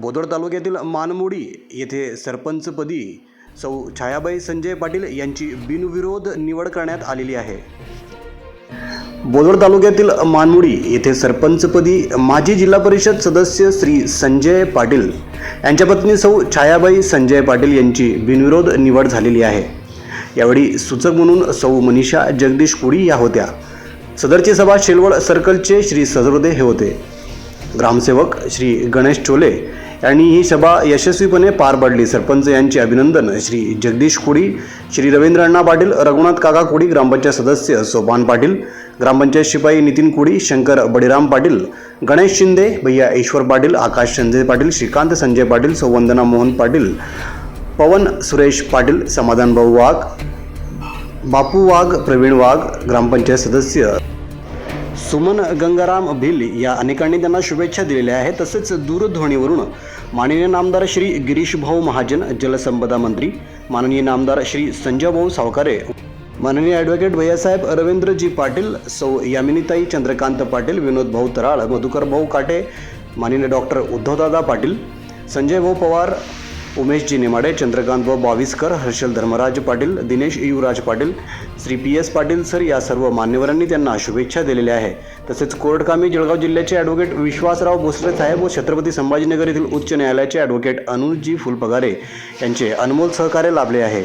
बोदोड तालुक्यातील मानमोडी येथे सरपंचपदी सौ छायाबाई संजय पाटील यांची बिनविरोध निवड करण्यात आलेली आहे. बोदोड तालुक्यातील मानमुडी येथे सरपंचपदी माजी जिल्हा परिषद सदस्य श्री संजय पाटील यांच्या पत्नी सौ छायाबाई संजय पाटील यांची बिनविरोध निवड झालेली आहे. यावेळी सूचक म्हणून सौ मनीषा जगदीश कुडी या होत्या. सदरची सभा शेलवड सर्कलचे श्री सजरोदे हे होते. ग्रामसेवक श्री गणेश चोले आणि ही सभा यशस्वीपणे पार पाडली. सरपंच यांचे अभिनंदन. श्री जगदीश कोडी श्री रवींद्र अण्णा पाटील रघुनाथ काका कोडी ग्रामपंचायत सदस्य सोपान पाटील ग्रामपंचायत शिपाई नितीन कोडी शंकर बळीराम पाटील गणेश शिंदे भैया ईश्वर पाटील आकाश संजय पाटील श्रीकांत संजय पाटील सौवंदना मोहन पाटील पवन सुरेश पाटील समाधानभाऊ वाघ बापू वाघ प्रवीण वाघ ग्रामपंचायत सदस्य सुमन गंगाराम भिल या अनेकांनी त्यांना शुभेच्छा दिलेल्या आहेत. तसेच दूरध्वनीवरून माननीय नामदार श्री गिरीश भाऊ महाजन जलसंपदा मंत्री माननीय नामदार श्री संजय भाऊ सावकारे माननीय ॲडव्होकेट भैयासाहेब रवींद्रजी पाटील सौ यामिनीताई चंद्रकांत पाटील विनोद भाऊ तराळ मधुकर भाऊ काटे माननीय डॉक्टर उद्धवदादा पाटील संजय भाऊ पवार उमेशजी नेमाडे चंद्रकांत व Baviskar Harshal Dharmaraj Patil Dinesh Yuvraj Patil Shri P S Patil sir या सर्व मान्यवरांनी त्यांना शुभेच्छा दिलेल्या आहे. तसेच कोर्टकामी जळगाव जिल्ह्याचे ॲडव्होकेट विश्वासराव भोसले साहेब व छत्रपती संभाजीनगर येथील उच्च न्यायालयाचे ॲडव्होकेट अनुजी फुलपगारे यांचे अनमोल सहकार्य लाभले आहे.